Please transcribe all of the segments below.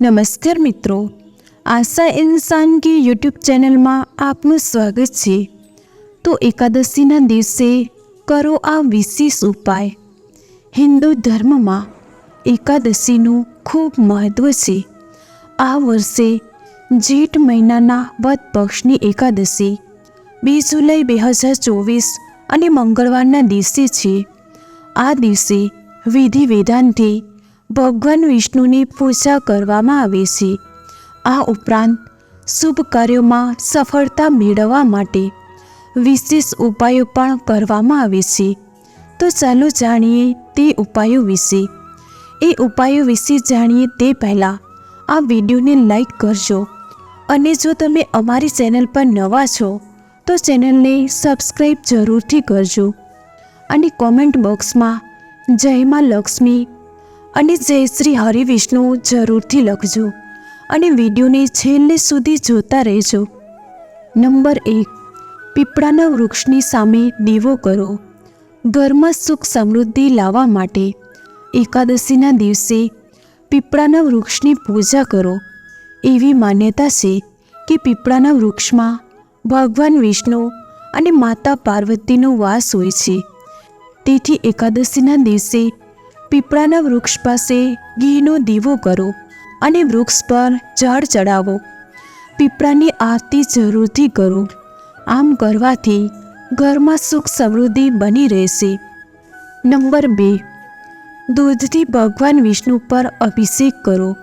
નમસ્કાર મિત્રો. આશા ઇન્સાન કી યુટ્યુબ ચેનલમાં આપનું સ્વાગત છે. તો એકાદશીના દિવસે કરો આ વિશેષ ઉપાય. હિન્દુ ધર્મમાં એકાદશીનું ખૂબ મહત્ત્વ છે. આ વર્ષે જેઠ મહિનાના વધ પક્ષની એકાદશી બે જુલાઈ બે હજાર ચોવીસ અને મંગળવારના દિવસે છે. આ દિવસે વિધિ વિધાનથી ભગવાન વિષ્ણુની પૂજા કરવામાં આવે છે. આ ઉપરાંત શુભ કાર્યોમાં સફળતા મેળવવા માટે વિશેષ ઉપાયો પણ કરવામાં આવે છે. તો ચાલો જાણીએ તે ઉપાયો વિશે. એ ઉપાયો વિશે જાણીએ તે પહેલાં આ વિડીયોને લાઈક કરજો અને જો તમે અમારી ચેનલ પર નવા છો, તો ચેનલને સબસ્ક્રાઈબ જરૂરથી કરજો અને કોમેન્ટ બોક્સમાં જય માં લક્ષ્મી અને જય શ્રી હરિવિષ્ણુ જરૂરથી લખજો અને વિડીયોને છેલ્લે સુધી જોતા રહેજો. નંબર એક, પીપળાના વૃક્ષની સામે દીવો કરો. ઘરમાં સુખ સમૃદ્ધિ લાવવા માટે એકાદશીના દિવસે પીપળાના વૃક્ષની પૂજા કરો. એવી માન્યતા છે કે પીપળાના વૃક્ષમાં ભગવાન વિષ્ણુ અને માતા પાર્વતીનો વાસ હોય છે. તેથી એકાદશીના દિવસે પીપળાના વૃક્ષ પાસે ઘીનો દીવો કરો અને વૃક્ષ પર જળ ચડાવો. પીપળાની આરતી જરૂરથી કરો. આમ કરવાથી ઘરમાં સુખ સમૃદ્ધિ બની રહેશે. નંબર બે. દૂધથી ભગવાન વિષ્ણુ પર અભિષેક કરો.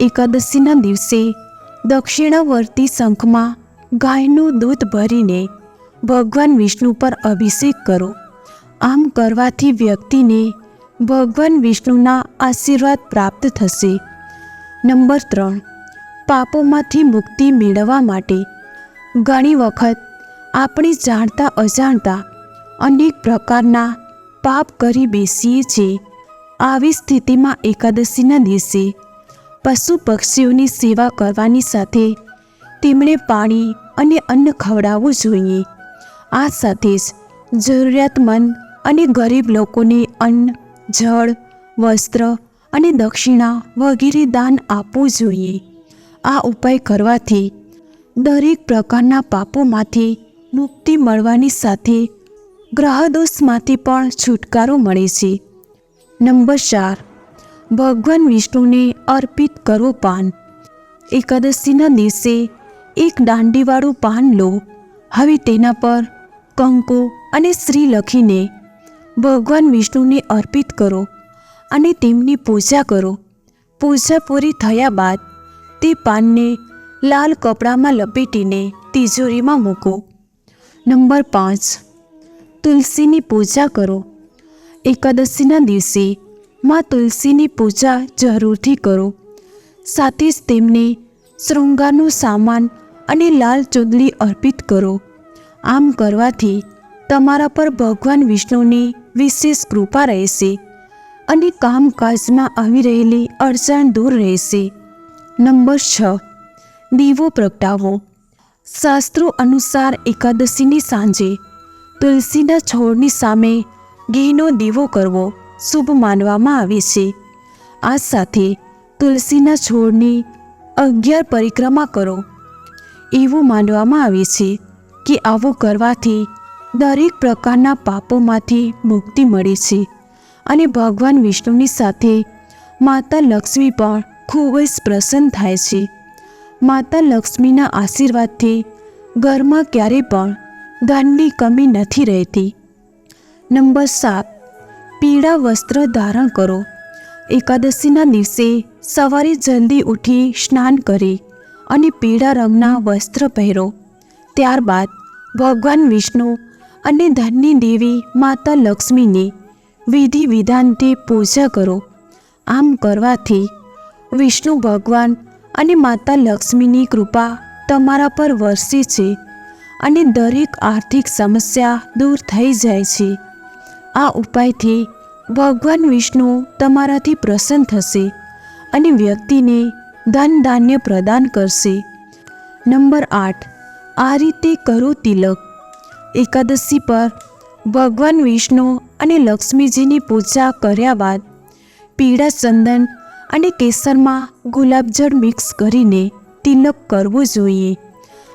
એકાદશીના દિવસે દક્ષિણાવર્તી શંખમાં ગાયનું દૂધ ભરીને ભગવાન વિષ્ણુ પર અભિષેક કરો. આમ કરવાથી વ્યક્તિને ભગવાન વિષ્ણુના આશીર્વાદ પ્રાપ્ત થશે. નંબર ત્રણ. પાપોમાંથી મુક્તિ મેળવવા માટે. ઘણી વખત આપણે જાણતા અજાણતા અનેક પ્રકારના પાપ કરી બેસીએ છીએ. આવી સ્થિતિમાં એકાદશીના દિવસે પશુ પક્ષીઓની સેવા કરવાની સાથે તેમણે પાણી અને અન્ન ખવડાવવું જોઈએ. આ સાથે જ જરૂરિયાતમંદ અને ગરીબ લોકોને અન્ન જળ, વસ્ત્ર અને દક્ષિણા વગેરે દાન આપવું જોઈએ. આ ઉપાય કરવાથી દરેક પ્રકારના પાપોમાંથી મુક્તિ મળવાની સાથે ગ્રહદોષમાંથી પણ છુટકારો મળે છે. નંબર ચાર, ભગવાન વિષ્ણુને અર્પિત કરો પાન. એકાદશીના દિવસે એક દાંડીવાળું પાન લો. હવે તેના પર કંકુ અને શ્રી લખીને ભગવાન વિષ્ણુને અર્પિત કરો અને તેમની પૂજા કરો. પૂજા પૂરી થયા બાદ તે પાનને લાલ કપડામાં લપેટીને તિજોરીમાં મૂકો. નંબર પાંચ. તુલસીની પૂજા કરો. એકાદશીના દિવસે માં તુલસીની પૂજા જરૂરથી કરો. સાથે જ તેમને શૃંગારનું સામાન અને લાલ ચૂંદડી અર્પિત કરો. આમ કરવાથી તમારા પર ભગવાન વિષ્ણુની વિશેષ કૃપા રહેશે અને કામકાજમાં આવી રહેલી અડચણ દૂર રહેશે. નંબર છ, દીવો પ્રગટાવો. શાસ્ત્રો અનુસાર એકાદશીની સાંજે તુલસીના છોડની સામે ઘીનો દીવો કરવો શુભ માનવામાં આવે છે. આ સાથે તુલસીના છોડની અગિયાર પરિક્રમા કરો. એવું માનવામાં આવે છે કે આવું કરવાથી દરેક પ્રકારના પાપોમાંથી મુક્તિ મળે છે. અને ભગવાન વિષ્ણુની સાથે માતા લક્ષ્મી પણ ખૂબ જ પ્રસન્ન થાય છે. માતા લક્ષ્મીના આશીર્વાદથી ઘરમાં ક્યારેય પણ ધનની કમી નથી રહેતી. નંબર સાત, પીળા વસ્ત્ર ધારણ કરો. એકાદશીના દિવસે સવારે જલ્દી ઉઠી સ્નાન કરી અને પીળા રંગના વસ્ત્ર પહેરો. ત્યારબાદ ભગવાન વિષ્ણુ અને ધનની દેવી માતા લક્ષ્મીની વિધિ વિધાનથી પૂજા કરો. આમ કરવાથી વિષ્ણુ ભગવાન અને માતા લક્ષ્મીની કૃપા તમારા પર વરસે છે અને દરેક આર્થિક સમસ્યા દૂર થઈ જાય છે. આ ઉપાયથી ભગવાન વિષ્ણુ તમારાથી પ્રસન્ન થશે અને વ્યક્તિને ધન ધાન્ય પ્રદાન કરશે. નંબર આઠ, આ રીતે કરો તિલક. એકાદશી પર ભગવાન વિષ્ણુ અને લક્ષ્મીજીની પૂજા કર્યા બાદ પીળા ચંદન અને કેસરમાં ગુલાબજળ મિક્સ કરીને તિલક કરવું જોઈએ.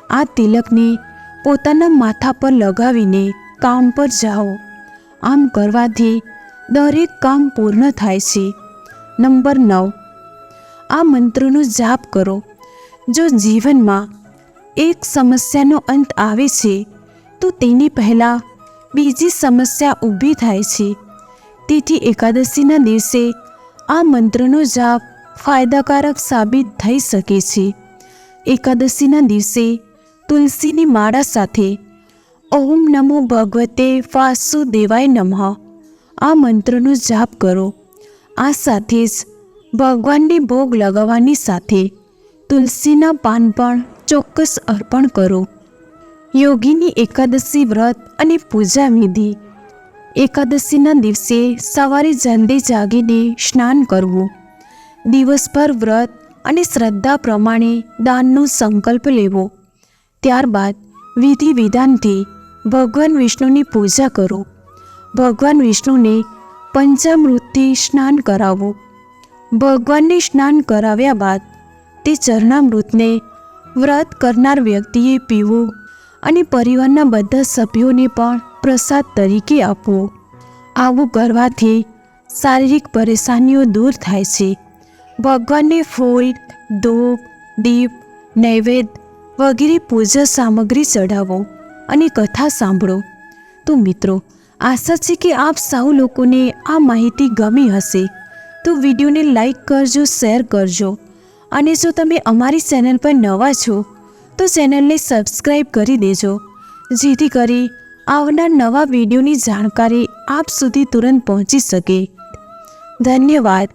આ તિલકને પોતાના માથા પર લગાવીને કામ પર જાઓ. આમ કરવાથી દરેક કામ પૂર્ણ થાય છે. નંબર નવ. આ મંત્રનો જાપ કરો. જો જીવનમાં એક સમસ્યાનો અંત આવે છે તો તેની પહેલાં બીજી સમસ્યા ઊભી થાય છે. તેથી એકાદશીના દિવસે આ મંત્રનો જાપ ફાયદાકારક સાબિત થઈ શકે છે. એકાદશીના દિવસે તુલસીની માળા સાથે ઓમ નમો ભગવતે વાસુદેવાય નમઃ. આ મંત્રનો જાપ કરો. આ સાથે જ ભગવાનને ભોગ લગાવવાની સાથે તુલસીના પાન પણ ચોક્કસ અર્પણ કરો. યોગીની એકાદશી વ્રત અને પૂજા વિધિ. એકાદશીના દિવસે સવારે જલ્દી જાગીને સ્નાન કરવું. દિવસભર વ્રત અને શ્રદ્ધા પ્રમાણે દાનનો સંકલ્પ લેવો. ત્યારબાદ વિધિ વિધાનથી ભગવાન વિષ્ણુની પૂજા કરો. ભગવાન વિષ્ણુને પંચામૃતથી સ્નાન કરાવો. ભગવાનને સ્નાન કરાવ્યા બાદ તે ચરણામૃતને વ્રત કરનાર વ્યક્તિએ પીવું. અને પરિવારના બધા સભ્યોને પણ પ્રસાદ તરીકે આપવો આવું કરવાથી શારીરિક પરેશાનીઓ દૂર થાય છે. ભગવાનને ફૂલ, ધૂપ, દીપ, નૈવેદ્ય વગેરે પૂજા સામગ્રી ચઢાવો અને કથા સાંભળો. તો મિત્રો, આશા છે કે આપ સૌ લોકોને આ માહિતી ગમી હશે. તો વિડીયોને લાઈક કરજો, શેર કરજો અને જો તમે અમારી ચેનલ પર નવા છો તો ચેનલને સબસ્ક્રાઈબ કરી દેજો. જેથી કરી આવનાર નવા વિડીયોની જાણકારી આપ સુધી તુરંત પહોંચી શકે. ધન્યવાદ.